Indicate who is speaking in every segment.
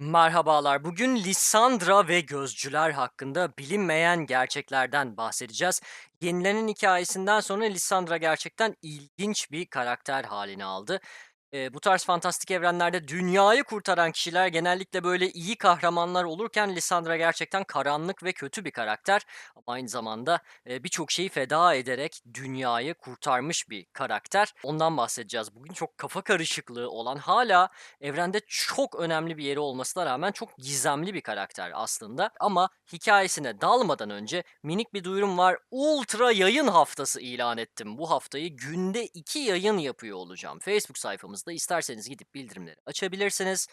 Speaker 1: Merhabalar. Bugün Lissandra ve gözcüler hakkında bilinmeyen gerçeklerden bahsedeceğiz. Yenilenen hikâyesinden sonra Lissandra gerçekten ilginç bir karakter halini aldı. Eee, bu tarz fantastik evrenlerde dünyayı kurtaran kişiler genellikle böyle iyi kahramanlar olurken Lissandra gerçekten karanlık ve kötü bir karakter ama aynı zamanda, eee, birçok şeyi feda ederek dünyayı kurtarmış bir karakter. Ondan bahsedeceğiz bugün. Çok kafa karışıklığı olan, hâlâ evrende çok önemli bir yeri olmasına rağmen çok gizemli bir karakter aslında ama hikâyesine dalmadan önce minik bir duyurum var. Ultra yayın haftası ilan ettim. Bu haftayı günde 2 yayın yapıyor olacağım. Facebook sayfamızda isterseniz gidip bildirimleri açabilirsiniz.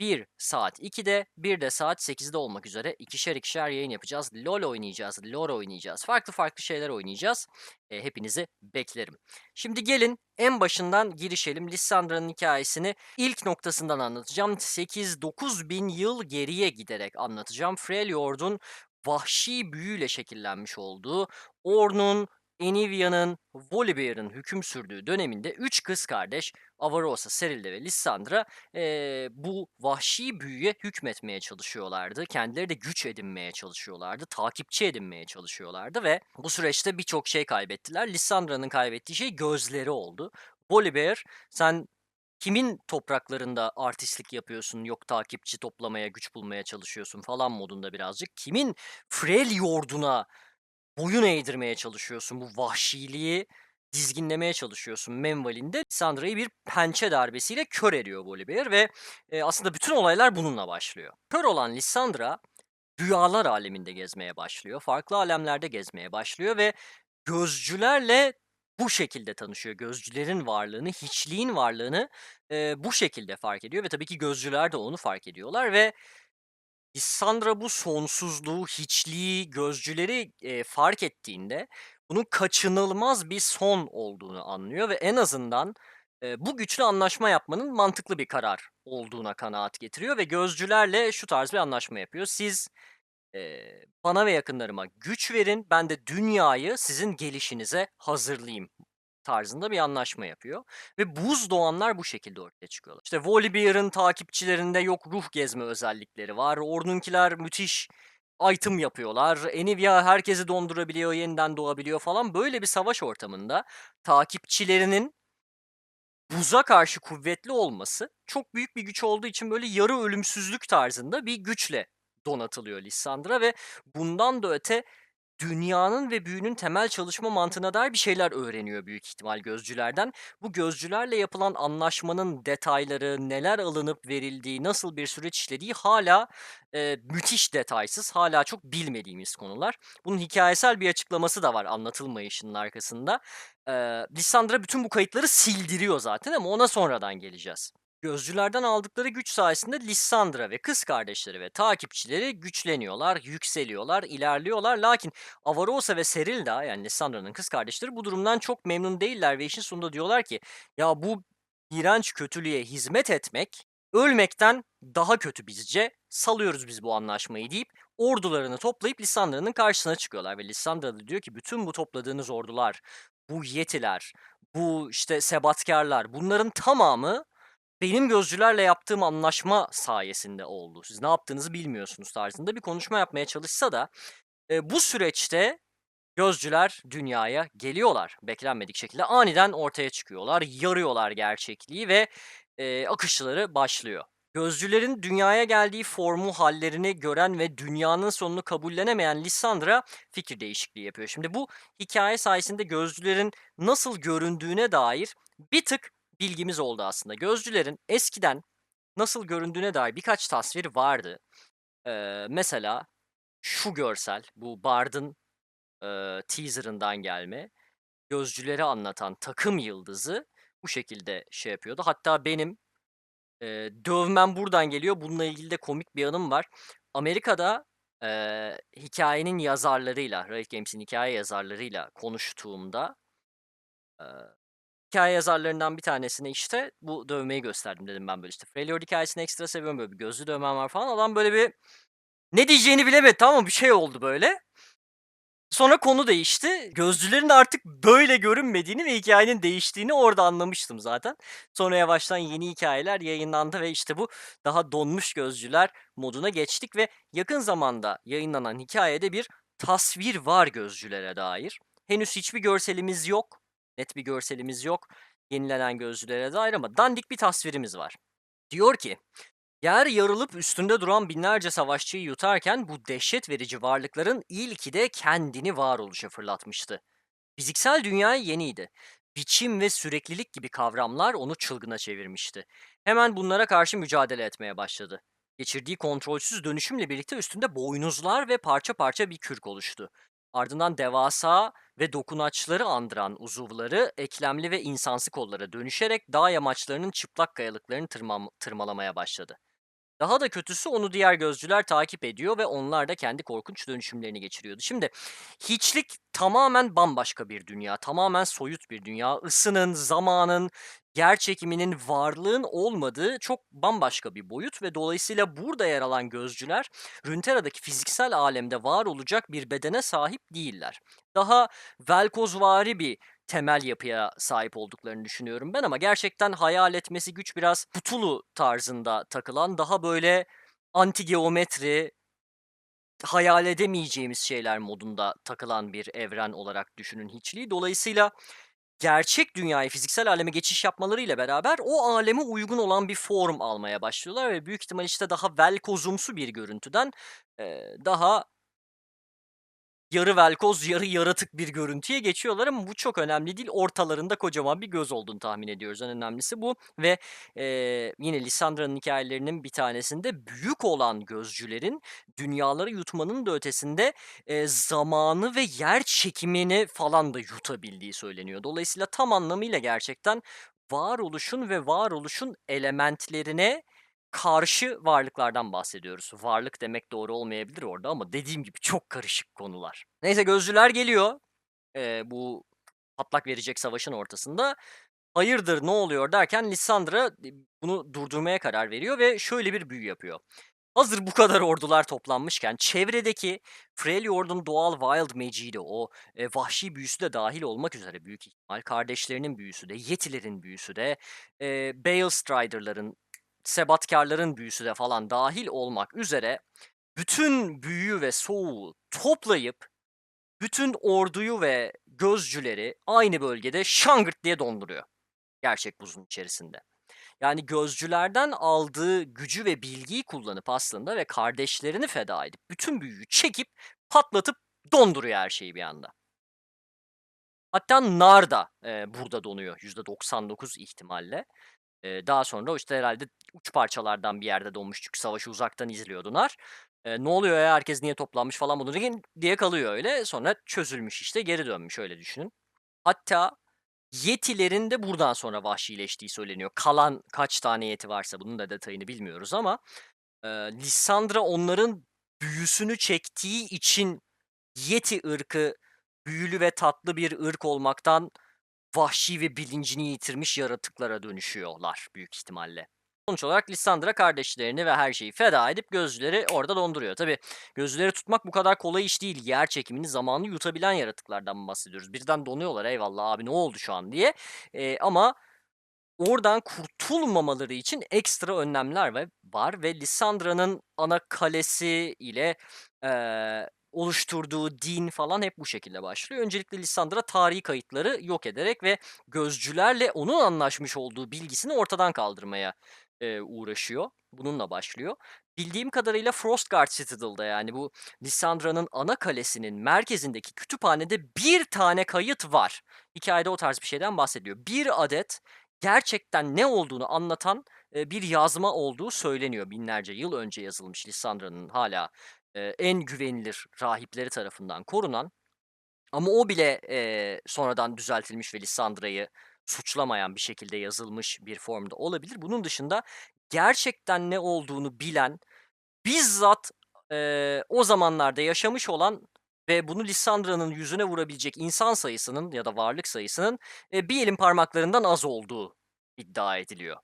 Speaker 1: 1 saat 2'de, bir de saat 8'de olmak üzere ikişer ikişer yayın yapacağız. LoL oynayacağız, lore oynayacağız, farklı farklı şeyler oynayacağız. Eee, hepinizi beklerim. Şimdi gelin en başından girişelim. Lissandra'nın hikâyesini ilk noktasından anlatacağım. 8-9 bin yıl geriye giderek anlatacağım. Freljord'un vahşi büyüyle şekillenmiş olduğu, Ornn'un, Ennivia'nın, Volibear'ın hüküm sürdüğü döneminde 3 kız kardeş Avarosa, Serylde ve Lissandra, eee, bu vahşi büyüye hükmetmeye çalışıyorlardı. Kendileri de güç edinmeye çalışıyorlardı, takipçi edinmeye çalışıyorlardı ve bu süreçte birçok şey kaybettiler. Lissandra'nın kaybettiği şey gözleri oldu. Volibear, "Sen kimin topraklarında artistlik yapıyorsun, yok takipçi toplamaya, güç bulmaya çalışıyorsun?" falan modunda birazcık. "Kimin Freljord'una boyun eğdirmeye çalışıyorsun, bu vahşiliği dizginlemeye çalışıyorsun?" menvalinde Lissandra'yı bir pençe darbesiyle kör ediyor Volibear ve, eee, aslında bütün olaylar bununla başlıyor. Kör olan Lissandra, rüyalar âleminde gezmeye başlıyor, farklı âlemlerde gezmeye başlıyor ve gözcülerle bu şekilde tanışıyor. Gözcülerin varlığını, hiçliğin varlığını, eee, bu şekilde fark ediyor ve tabii ki gözcüler de onu fark ediyorlar ve Lissandra bu sonsuzluğu, hiçliği, gözcüleri, eee, fark ettiğinde bunun kaçınılmaz bir son olduğunu anlıyor ve en azından, eee, bu güçlü anlaşma yapmanın mantıklı bir karar olduğuna kanaat getiriyor ve gözcülerle şu tarz bir anlaşma yapıyor. "Siz, eee, bana ve yakınlarıma güç verin, ben de dünyayı sizin gelişinize hazırlayayım." Tarzında bir anlaşma yapıyor ve buz doğanlar bu şekilde ortaya çıkıyorlar. İşte Volibear'ın takipçilerinde yok ruh gezme özellikleri var. Ornn'unkiler müthiş item yapıyorlar. Ennivia herkesi dondurabiliyor, yeniden doğabiliyor falan. Böyle bir savaş ortamında takipçilerinin buza karşı kuvvetli olması çok büyük bir güç olduğu için böyle yarı ölümsüzlük tarzında bir güçle donatılıyor Lissandra ve bundan da öte dünyanın ve büyünün temel çalışma mantığına dair bir şeyler öğreniyor büyük ihtimal gözcülerden. Bu gözcülerle yapılan anlaşmanın detayları, neler alınıp verildiği, nasıl bir süreç işlediği hâlâ, eee, müthiş detaysız, hâlâ çok bilmediğimiz konular. Bunun hikâyesel bir açıklaması da var anlatılmayışının arkasında. Eee, Lissandra bütün bu kayıtları sildiriyor zaten ama ona sonradan geleceğiz. Gözcülerden aldıkları güç sayesinde Lissandra ve kız kardeşleri ve takipçileri güçleniyorlar, yükseliyorlar, ilerliyorlar. Lakin Avarosa ve Serylda yani Lissandra'nın kız kardeşleri bu durumdan çok memnun değiller ve işin sonunda diyorlar ki "Ya, bu iğrenç kötülüğe hizmet etmek, ölmekten daha kötü bizce. Salıyoruz biz bu anlaşmayı." deyip ordularını toplayıp Lissandra'nın karşısına çıkıyorlar ve Lissandra da diyor ki "Bütün bu topladığınız ordular, bu yetiler, bu, işte, sebatkârlar bunların tamamı benim gözcülerle yaptığım anlaşma sayesinde oldu. Siz ne yaptığınızı bilmiyorsunuz." tarzında bir konuşma yapmaya çalışsa da, eee, bu süreçte gözcüler dünyaya geliyorlar beklenmedik şekilde. Aniden ortaya çıkıyorlar, yarıyorlar gerçekliği ve, eee, akışları başlıyor. Gözcülerin dünyaya geldiği formu, hâllerini gören ve dünyanın sonunu kabullenemeyen Lissandra fikir değişikliği yapıyor. Şimdi bu hikâye sayesinde gözcülerin nasıl göründüğüne dair bir tık bilgimiz oldu aslında. Gözcülerin eskiden nasıl göründüğüne dair birkaç tasvir vardı. Eee, mesela şu görsel, bu Bard'ın, eee, teaser'ından gelme. Gözcüleri anlatan takım yıldızı bu şekilde şey yapıyordu. Hatta benim, eee, dövmem buradan geliyor. Bununla ilgili de komik bir anım var. Amerika'da, eee, hikâyenin yazarlarıyla, Riot Games'in hikâye yazarlarıyla konuştuğumda, eee, hikâye yazarlarından bir tanesine, işte, bu dövmeyi gösterdim. Dedim ben böyle, işte, Freljord hikâyesini ekstra seviyorum, böyle bir gözlü dövmem var falan. Adam böyle bir ne diyeceğini bilemedi, tamam mı? Bir şey oldu böyle. Sonra konu değişti. Gözcülerin artık böyle görünmediğini ve hikâyenin değiştiğini orada anlamıştım zaten. Sonra yavaştan yeni hikâyeler yayınlandı ve işte bu daha donmuş gözcüler moduna geçtik ve yakın zamanda yayınlanan hikâyede bir tasvir var gözcülere dair. Henüz hiçbir görselimiz yok. Net bir görselimiz yok yenilenen gözcülere dair ama dandik bir tasvirimiz var. Diyor ki, yer yarılıp üstünde duran binlerce savaşçıyı yutarken bu dehşet verici varlıkların ilki de kendini varoluşa fırlatmıştı. Fiziksel dünya yeniydi. Biçim ve süreklilik gibi kavramlar onu çılgına çevirmişti. Hemen bunlara karşı mücadele etmeye başladı. Geçirdiği kontrolsüz dönüşümle birlikte üstünde boynuzlar ve parça parça bir kürk oluştu. Ardından devasa ve dokunaçları andıran uzuvları eklemli ve insansı kollara dönüşerek dağ yamaçlarının çıplak kayalıklarını tırmam- tırmalamaya başladı. Daha da kötüsü onu diğer gözcüler takip ediyor ve onlar da kendi korkunç dönüşümlerini geçiriyordu. Şimdi hiçlik tamamen bambaşka bir dünya, tamamen soyut bir dünya. Isının, zamanın, yer çekiminin, varlığın olmadığı çok bambaşka bir boyut ve dolayısıyla burada yer alan gözcüler Runeterra'daki fiziksel alemde var olacak bir bedene sahip değiller. Daha velkozvari bir temel yapıya sahip olduklarını düşünüyorum ben ama gerçekten hayal etmesi güç biraz Cthulhu tarzında takılan daha böyle anti geometri hayal edemeyeceğimiz şeyler modunda takılan bir evren olarak düşünün hiçliği. Dolayısıyla gerçek dünyaya, fiziksel aleme geçiş yapmalarıyla beraber o aleme uygun olan bir form almaya başlıyorlar ve büyük ihtimal işte daha velkozumsu bir görüntüden daha yarı velkoz, yarı yaratık bir görüntüye geçiyorlar ama bu çok önemli değil. Ortalarında kocaman bir göz olduğunu tahmin ediyoruz. En önemlisi bu ve eee, yine Lissandra'nın hikayelerinin bir tanesinde büyük olan gözcülerin dünyaları yutmanın da ötesinde eee, zamanı ve yer çekimini falan da yutabildiği söyleniyor. Dolayısıyla tam anlamıyla gerçekten varoluşun ve varoluşun elementlerine karşı varlıklardan bahsediyoruz. Varlık demek doğru olmayabilir orada ama dediğim gibi çok karışık konular. Neyse gözcüler geliyor. Eee, bu patlak verecek savaşın ortasında. Hayırdır ne oluyor derken Lissandra e, bunu durdurmaya karar veriyor ve şöyle bir büyü yapıyor. Hazır bu kadar ordular toplanmışken çevredeki Freljord'un doğal Wild Magic'i de o e, vahşi büyüsü de dahil olmak üzere büyük ihtimal kardeşlerinin büyüsü de Yetilerin büyüsü de e, Bale Strider'ların sebatkarların büyüsü de falan dahil olmak üzere bütün büyü ve soğuğu toplayıp bütün orduyu ve gözcüleri aynı bölgede şangırt diye donduruyor. Gerçek buzun içerisinde. Yani gözcülerden aldığı gücü ve bilgiyi kullanıp aslında ve kardeşlerini feda edip bütün büyüyü çekip patlatıp donduruyor her şeyi bir anda. Hatta nar da e, burada donuyor %99 ihtimalle. Eee, daha sonra işte, herhâlde uç parçalardan bir yerde donmuş çünkü savaşı uzaktan izliyordu Nar. Eee, "Ne oluyor ya, herkes niye toplanmış?" falan moduna diye kalıyor öyle. Sonra çözülmüş, işte, geri dönmüş, öyle düşünün. Hatta Yetilerin de buradan sonra vahşileştiği söyleniyor. Kalan kaç tane Yeti varsa bunun da detayını bilmiyoruz ama, eee, Lissandra onların büyüsünü çektiği için Yeti ırkı büyülü ve tatlı bir ırk olmaktan vahşi ve bilincini yitirmiş yaratıklara dönüşüyorlar büyük ihtimalle. Sonuç olarak Lissandra kardeşlerini ve her şeyi feda edip gözcüleri orada donduruyor. Tabi gözcüleri tutmak bu kadar kolay iş değil. Yer çekimini zamanı yutabilen yaratıklardan bahsediyoruz. Birden donuyorlar eyvallah abi ne oldu şu an diye. Ee, ama oradan kurtulmamaları için ekstra önlemler var ve Lissandra'nın ana kalesi ile eee, oluşturduğu din falan hep bu şekilde başlıyor. Öncelikle Lissandra tarihi kayıtları yok ederek ve gözcülerle onun anlaşmış olduğu bilgisini ortadan kaldırmaya eee, uğraşıyor. Bununla başlıyor. Bildiğim kadarıyla Frostguard Citadel'da yani bu Lissandra'nın ana kalesinin merkezindeki kütüphanede bir tane kayıt var. Hikayede o tarz bir şeyden bahsediyor. Bir adet gerçekten ne olduğunu anlatan, eee, bir yazma olduğu söyleniyor. Binlerce yıl önce yazılmış Lissandra'nın hâlâ, en güvenilir rahipleri tarafından korunan ama o bile, eee, sonradan düzeltilmiş ve Lissandra'yı suçlamayan bir şekilde yazılmış bir formda olabilir. Bunun dışında gerçekten ne olduğunu bilen, bizzat, eee, o zamanlarda yaşamış olan ve bunu Lissandra'nın yüzüne vurabilecek insan sayısının ya da varlık sayısının, eee, bir elin parmaklarından az olduğu iddia ediliyor.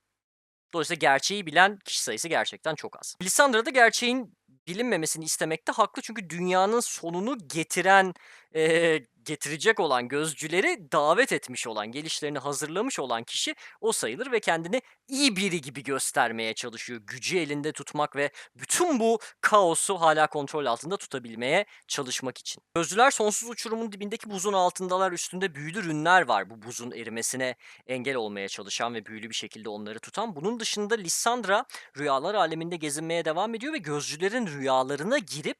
Speaker 1: Dolayısıyla gerçeği bilen kişi sayısı gerçekten çok az. Lissandra da gerçeğin bilinmemesini istemekte haklı. Çünkü dünyanın sonunu getiren, eee, getirecek olan gözcüleri davet etmiş olan, gelişlerini hazırlamış olan kişi o sayılır ve kendini iyi biri gibi göstermeye çalışıyor. Gücü elinde tutmak ve bütün bu kaosu hâlâ kontrol altında tutabilmeye çalışmak için. Gözcüler sonsuz uçurumun dibindeki buzun altındalar. Üstünde büyülü rünler var bu buzun erimesine engel olmaya çalışan ve büyülü bir şekilde onları tutan. Bunun dışında Lissandra rüyalar âleminde gezinmeye devam ediyor ve gözcülerin rüyalarına girip,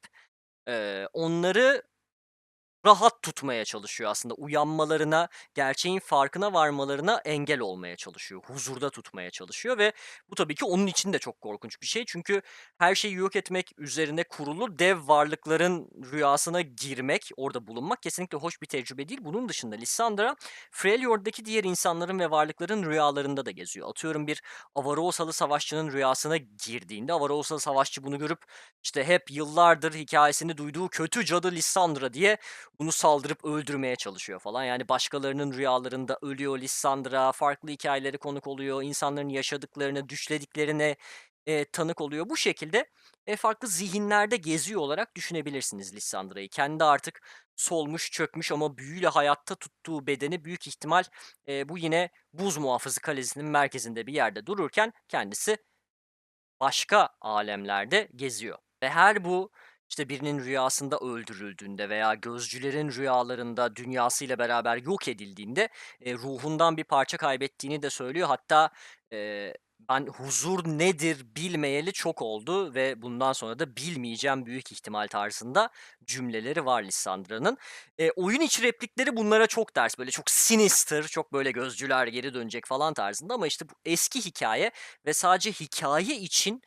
Speaker 1: onları rahat tutmaya çalışıyor aslında. Uyanmalarına, gerçeğin farkına varmalarına engel olmaya çalışıyor. Huzurda tutmaya çalışıyor ve bu tabii ki onun için de çok korkunç bir şey. Çünkü her şeyi yok etmek üzerine kurulu dev varlıkların rüyasına girmek, orada bulunmak kesinlikle hoş bir tecrübe değil. Bunun dışında Lissandra, Freljord'daki diğer insanların ve varlıkların rüyalarında da geziyor. Atıyorum bir Avarosalı savaşçının rüyasına girdiğinde Avarosalı savaşçı bunu görüp, işte, hep yıllardır hikâyesini duyduğu kötü cadı Lissandra diye bunu saldırıp öldürmeye çalışıyor falan. Yani başkalarının rüyalarında ölüyor Lissandra, farklı hikâyelere konuk oluyor, insanların yaşadıklarını, düşlediklerine, eee, tanık oluyor. Bu şekilde, eee, farklı zihinlerde geziyor olarak düşünebilirsiniz Lissandra'yı. Kendi artık solmuş, çökmüş ama büyüyle hayatta tuttuğu bedeni büyük ihtimal, eee, bu yine Buz Muhafızı Kalesi'nin merkezinde bir yerde dururken kendisi başka âlemlerde geziyor ve her bu, işte, birinin rüyasında öldürüldüğünde veya gözcülerin rüyalarında dünyasıyla beraber yok edildiğinde, eee, ruhundan bir parça kaybettiğini de söylüyor. Hatta, eee, "Ben huzur nedir bilmeyeli çok oldu ve bundan sonra da bilmeyeceğim büyük ihtimal." tarzında cümleleri var Lissandra'nın. Eee, oyun içi replikleri bunlara çok ters. Böyle çok sinister, çok böyle gözcüler geri dönecek falan tarzında ama, işte, bu eski hikâye ve sadece hikâye için,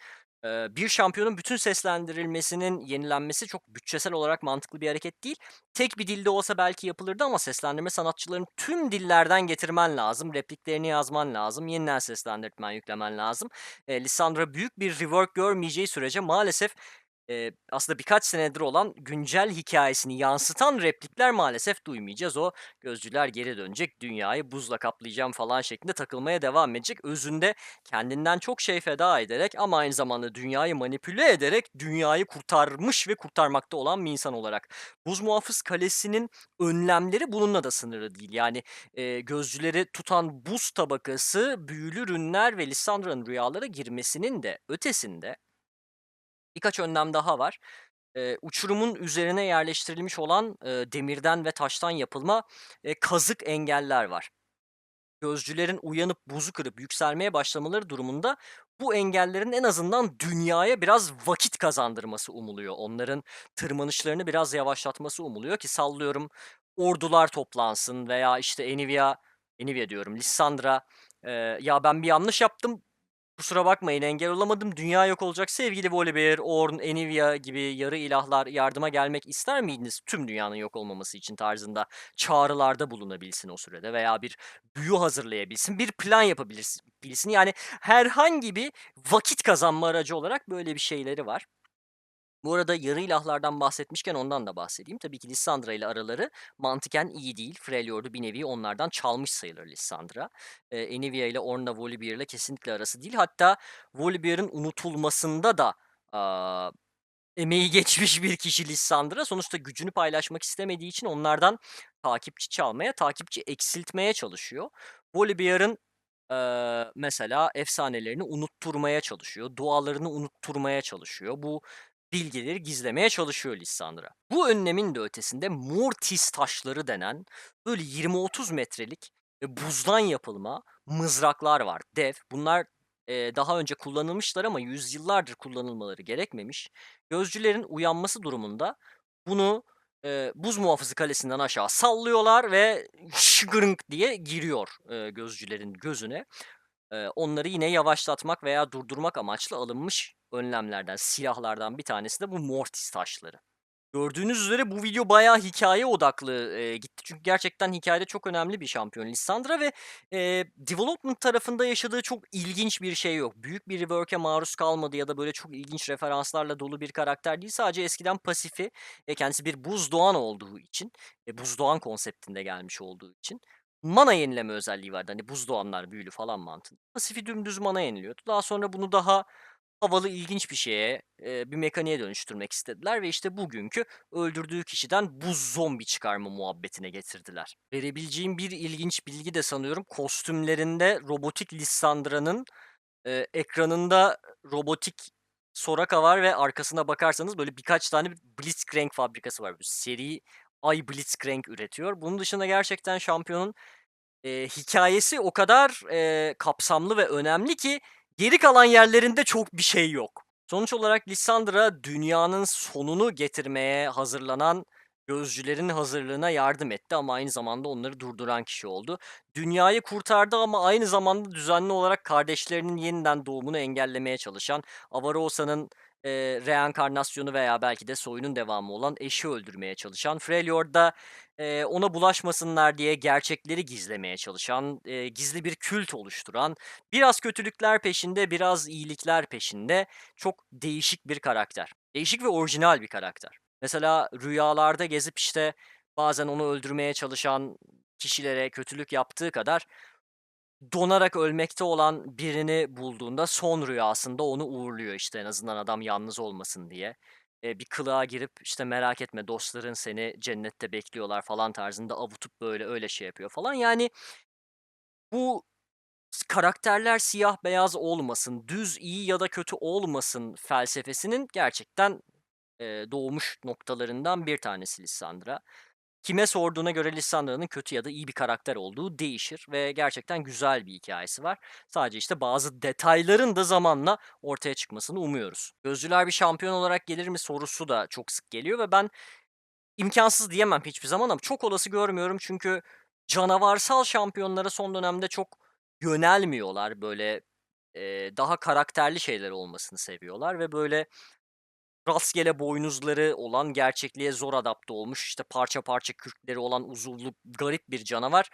Speaker 1: bir şampiyonun bütün seslendirilmesinin yenilenmesi çok bütçesel olarak mantıklı bir hareket değil. Tek bir dilde olsa belki yapılırdı ama seslendirme sanatçılarını tüm dillerden getirmen lazım, repliklerini yazman lazım, yeniden seslendirtmen, yüklemen lazım. Eee, Lissandra büyük bir rework görmeyeceği sürece maalesef, eee, aslında birkaç senedir olan güncel hikâyesini yansıtan replikler maalesef duymayacağız. O gözcüler geri dönecek, dünyayı buzla kaplayacağım falan şeklinde takılmaya devam edecek. Özünde kendinden çok şey feda ederek ama aynı zamanda dünyayı manipüle ederek dünyayı kurtarmış ve kurtarmakta olan bir insan olarak. Buz Muhafız Kalesi'nin önlemleri bununla da sınırlı değil. Yani, eee, gözcüleri tutan buz tabakası, büyülü rünler ve Lissandra'nın rüyalara girmesinin de ötesinde birkaç önlem daha var. Eee, uçurumun üzerine yerleştirilmiş olan, eee, demirden ve taştan yapılma, eee, kazık engeller var. Gözcülerin uyanıp buzu kırıp yükselmeye başlamaları durumunda bu engellerin en azından dünyaya biraz vakit kazandırması umuluyor. Onların tırmanışlarını biraz yavaşlatması umuluyor ki sallıyorum ordular toplansın veya, işte, Enivia Enivia diyorum, Lissandra, eee, "Ya, ben bir yanlış yaptım, kusura bakmayın engel olamadım, dünya yok olacak. Sevgili Volibear, Ornn, Enivia gibi yarı ilahlar yardıma gelmek ister miydiniz tüm dünyanın yok olmaması için?" tarzında çağrılarda bulunabilsin o sürede veya bir büyü hazırlayabilsin, bir plan yapabilirsin. Yani herhangi bir vakit kazanma aracı olarak böyle bir şeyleri var. Bu arada yarı ilahlardan bahsetmişken ondan da bahsedeyim. Tabii ki Lissandra ile araları mantıken iyi değil. Freljord'u bir nevi onlardan çalmış sayılır Lissandra. Eee, Enivia ile Ornn'la Volibear'la kesinlikle arası değil. Hatta Volibear'ın unutulmasında da, aaa, emeği geçmiş bir kişi Lissandra. Sonuçta gücünü paylaşmak istemediği için onlardan takipçi çalmaya, takipçi eksiltmeye çalışıyor. Volibear'ın, eee, mesela efsanelerini unutturmaya çalışıyor, dualarını unutturmaya çalışıyor. Bu bilgileri gizlemeye çalışıyor Lissandra. Bu önlemin de ötesinde Mortis taşları denen böyle 20-30 metrelik ve buzdan yapılma mızraklar var, dev. Bunlar, eee, daha önce kullanılmışlar ama yüzyıllardır kullanılmaları gerekmemiş. Gözcülerin uyanması durumunda bunu, eee, Buz Muhafızı Kalesi'nden aşağı sallıyorlar ve şıgırınk diye giriyor, eee, gözcülerin gözüne. Eee, onları yine yavaşlatmak veya durdurmak amaçlı alınmış önlemlerden, silahlardan bir tanesi de bu Mortis taşları. Gördüğünüz üzere bu video bayağı hikâye odaklı, eee, gitti. Çünkü gerçekten hikâyede çok önemli bir şampiyon Lissandra ve, eee, development tarafında yaşadığı çok ilginç bir şey yok. Büyük bir rework'e maruz kalmadı ya da böyle çok ilginç referanslarla dolu bir karakter değil. Sadece eskiden pasifi, eee, kendisi bir buzdoğan olduğu için ve buzdoğan konseptinde gelmiş olduğu için mana yenileme özelliği vardı. Hani buzdoğanlar büyülü falan mantığında. Pasifi dümdüz mana yeniliyordu. Daha sonra bunu daha havalı, ilginç bir şeye, bir mekaniğe dönüştürmek istediler ve işte bugünkü öldürdüğü kişiden buz zombi çıkarma muhabbetine getirdiler. Verebileceğim bir ilginç bilgi de sanıyorum kostümlerinde robotik Lissandra'nın, ekranında robotik Soraka var ve arkasına bakarsanız böyle birkaç tane Blitzcrank fabrikası var. Böyle seri Ay Blitzcrank üretiyor. Bunun dışında gerçekten şampiyonun, eee, hikâyesi o kadar, eee, kapsamlı ve önemli ki geri kalan yerlerinde çok bir şey yok. Sonuç olarak Lissandra dünyanın sonunu getirmeye hazırlanan gözcülerin hazırlığına yardım etti ama aynı zamanda onları durduran kişi oldu. Dünyayı kurtardı ama aynı zamanda düzenli olarak kardeşlerinin yeniden doğumunu engellemeye çalışan, Avarosa'nın, eee, reenkarnasyonu veya belki de soyunun devamı olan eşi öldürmeye çalışan, Freljord da, eee, ona bulaşmasınlar diye gerçekleri gizlemeye çalışan, eee, gizli bir kült oluşturan, biraz kötülükler peşinde, biraz iyilikler peşinde çok değişik bir karakter. Değişik ve orijinal bir karakter. Mesela rüyalarda gezip, işte, bazen onu öldürmeye çalışan kişilere kötülük yaptığı kadar donarak ölmekte olan birini bulduğunda son rüyasında onu uğurluyor, işte, en azından adam yalnız olmasın diye. Eee, bir kılığa girip, işte, "Merak etme, dostların seni cennette bekliyorlar." falan tarzında avutup, böyle, öyle şey yapıyor falan. Yani bu karakterler siyah beyaz olmasın, düz iyi ya da kötü olmasın felsefesinin gerçekten, doğmuş noktalarından bir tanesi Lissandra. Kime sorduğuna göre Lissandra'nın kötü ya da iyi bir karakter olduğu değişir ve gerçekten güzel bir hikâyesi var. Sadece, işte, bazı detayların da zamanla ortaya çıkmasını umuyoruz. "Gözcüler bir şampiyon olarak gelir mi?" sorusu da çok sık geliyor ve ben imkânsız diyemem hiçbir zaman ama çok olası görmüyorum çünkü canavarsal şampiyonlara son dönemde çok yönelmiyorlar. Böyle, eee, daha karakterli şeyler olmasını seviyorlar ve, böyle, rastgele boynuzları olan, gerçekliğe zor adapte olmuş, işte, parça parça kürkleri olan uzuvlu garip bir canavar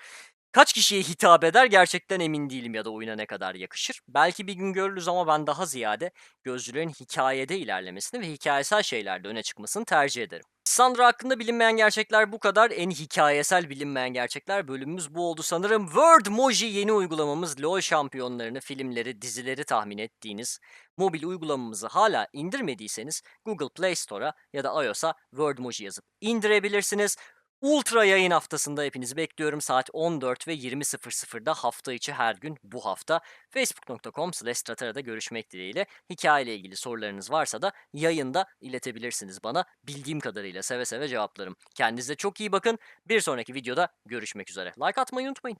Speaker 1: kaç kişiye hitap eder gerçekten emin değilim ya da oyuna ne kadar yakışır. Belki bir gün görürüz ama ben daha ziyade gözcülerin hikâyede ilerlemesini ve hikâyesel şeylerde öne çıkmasını tercih ederim. Lissandra hakkında bilinmeyen gerçekler bu kadar. En hikâyesel bilinmeyen gerçekler bölümümüz bu oldu sanırım. Wordmoji yeni uygulamamız LoL şampiyonlarını, filmleri, dizileri tahmin ettiğiniz mobil uygulamamızı hâlâ indirmediyseniz Google Play Store'a ya da iOS'a Wordmoji yazıp indirebilirsiniz. Ultra yayın haftasında hepinizi bekliyorum. Saat 14 ve 20.00'da hafta içi her gün bu hafta facebook.com/stratera'da görüşmek dileğiyle. Hikâyeyle ilgili sorularınız varsa da yayında iletebilirsiniz bana. Bildiğim kadarıyla seve seve cevaplarım. Kendinize çok iyi bakın. Bir sonraki videoda görüşmek üzere. Like atmayı unutmayın.